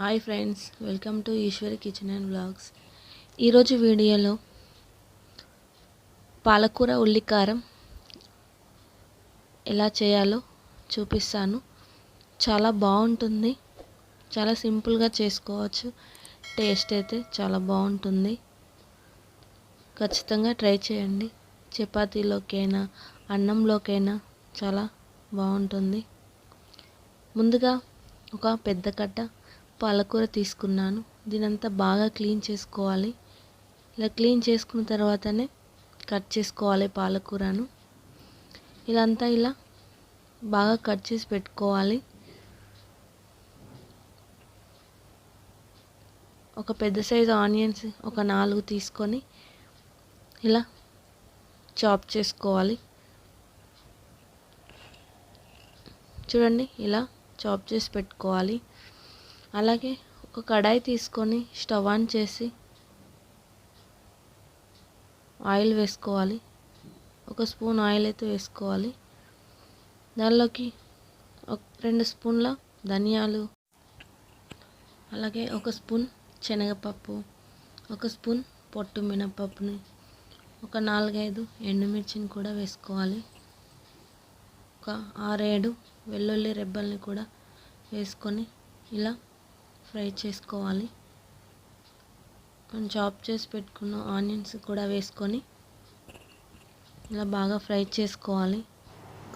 Hi friends welcome to Eshwari kitchen and blogs ఈరోజు వీడియోలో పాలకూర ఉల్లికారం ఎలా చేయాలో చూపిస్తాను. చాలా బాగుంటుంది. చాలా సింపుల్గా చేసుకోవచ్చు. టేస్ట్ అయితే చాలా బాగుంటుంది. ఖచ్చితంగా ట్రై చేయండి. చపాతీలోకైనా అన్నంలోకైనా చాలా బాగుంటుంది. ముందుగా ఒక పెద్ద కట్ట పాలకూర తీసుకున్నాను. దీనంతా బాగా క్లీన్ చేసుకోవాలి. ఇలా క్లీన్ చేసుకున్న తర్వాతనే కట్ చేసుకోవాలి పాలకూరను. ఇదంతా ఇలా బాగా కట్ చేసి పెట్టుకోవాలి. ఒక పెద్ద సైజు ఆనియన్స్ ఒక నాలుగు తీసుకొని ఇలా చాప్ చేసుకోవాలి. చూడండి ఇలా చాప్ చేసి పెట్టుకోవాలి. అలాగే ఒక కడాయి తీసుకొని స్టవ్ ఆన్ చేసి ఆయిల్ వేసుకోవాలి. ఒక స్పూన్ ఆయిల్ అయితే వేసుకోవాలి. దానిలోకి ఒక రెండు స్పూన్ల ధనియాలు అలాగే ఒక స్పూన్ శనగపప్పు ఒక స్పూన్ పొట్టు మినపప్పుని ఒక నాలుగైదు ఎండుమిర్చిని కూడా వేసుకోవాలి. ఒక ఆరేడు వెల్లుల్లి రెబ్బల్ని కూడా వేసుకొని ఇలా ఫ్రై చేసుకోవాలి. మనం చాప్ చేసి పెట్టుకున్న ఆనియన్స్ కూడా వేసుకొని ఇలా బాగా ఫ్రై చేసుకోవాలి.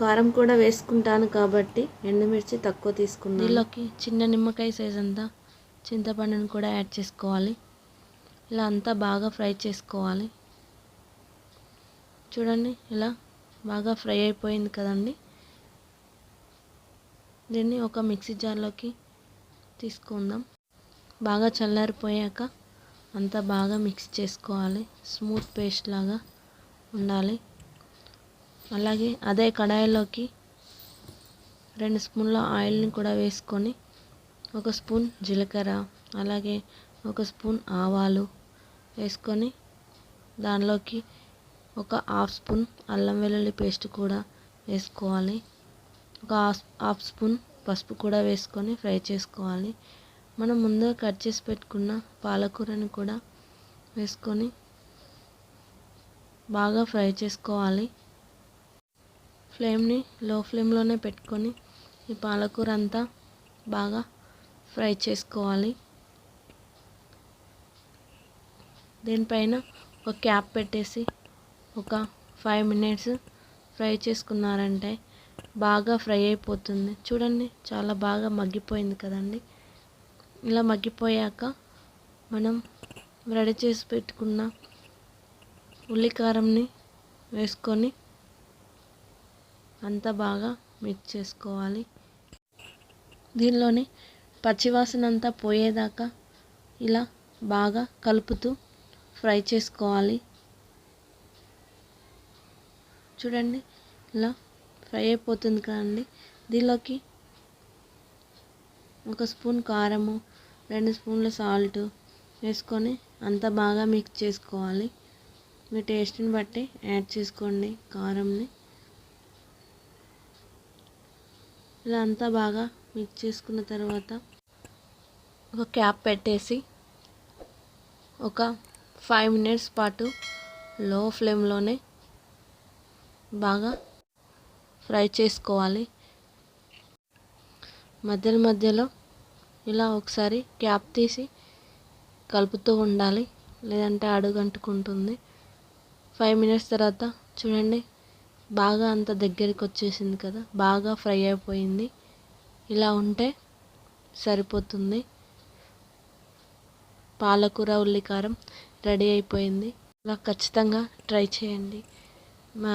కారం కూడా వేసుకుంటాను కాబట్టి ఎండుమిర్చి తక్కువ తీసుకున్నాను. దీనిలోకి చిన్న నిమ్మకాయ సైజ్ అంతా చింతపండుని కూడా యాడ్ చేసుకోవాలి. ఇలా అంతా బాగా ఫ్రై చేసుకోవాలి. చూడండి ఇలా బాగా ఫ్రై అయిపోయింది కదండి. దీన్ని ఒక మిక్సీ జార్లోకి తీసుకుందాం. బాగా చల్లారిపోయాక అంతా బాగా మిక్స్ చేసుకోవాలి. స్మూత్ పేస్ట్ లాగా ఉండాలి. అలాగే అదే కడాయిలోకి రెండు స్పూన్ల ఆయిల్ని కూడా వేసుకొని ఒక స్పూన్ జీలకర్ర అలాగే ఒక స్పూన్ ఆవాలు వేసుకొని దానిలోకి ఒక హాఫ్ స్పూన్ అల్లం వెల్లుల్లి పేస్ట్ కూడా వేసుకోవాలి. ఒక హాఫ్ స్పూన్ పసుపు కూడా వేసుకొని ఫ్రై చేసుకోవాలి. మనం ముందుగా కట్ చేసి పెట్టుకున్న పాలకూరని కూడా వేసుకొని బాగా ఫ్రై చేసుకోవాలి. ఫ్లేమ్ని లో ఫ్లేమ్లోనే పెట్టుకొని ఈ పాలకూర అంతా బాగా ఫ్రై చేసుకోవాలి. దీనిపైన ఒక క్యాప్ పెట్టేసి ఒక ఫైవ్ మినిట్స్ ఫ్రై చేసుకున్నారంటే బాగా ఫ్రై అయిపోతుంది. చూడండి చాలా బాగా మగ్గిపోయింది కదండి. ఇలా మగ్గిపోయాక మనం రెడీ చేసి పెట్టుకున్న ఉల్లికారంని వేసుకొని అంతా బాగా మిక్స్ చేసుకోవాలి. దీనిలోని పచ్చివాసన అంతా పోయేదాకా ఇలా బాగా కలుపుతూ ఫ్రై చేసుకోవాలి. చూడండి ఇలా ఫ్రై అయిపోతుంది కదండి. దీనిలోకి ఒక స్పూన్ కారము రెండు స్పూన్ల సాల్ట్ వేసుకొని అంతా బాగా మిక్స్ చేసుకోవాలి. మీ టేస్ట్ని బట్టి యాడ్ చేసుకోండి కారంని. ఇలా అంతా బాగా మిక్స్ చేసుకున్న తర్వాత ఒక క్యాప్ పెట్టేసి ఒక ఫైవ్ మినిట్స్ పాటు లో ఫ్లేమ్లోనే బాగా ఫ్రై చేసుకోవాలి. మధ్యలో మధ్యలో ఇలా ఒకసారి క్యాప్ తీసి కలుపుతూ ఉండాలి. లేదంటే అడుగంటుకుంటుంది. ఫైవ్ మినిట్స్ తర్వాత చూడండి బాగా అంత దగ్గరికి వచ్చేసింది కదా బాగా ఫ్రై అయిపోయింది. ఇలా ఉంటే సరిపోతుంది. పాలకూర ఉల్లికారం రెడీ అయిపోయింది. ఇలా ఖచ్చితంగా ట్రై చేయండి. మా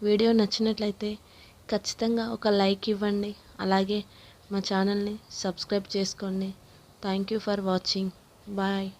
వీడియో నచ్చినట్లయితే ఖచ్చితంగా ఒక లైక్ ఇవ్వండి. అలాగే మా ఛానల్ని సబ్స్క్రైబ్ చేసుకోండి. Thank you for watching. Bye.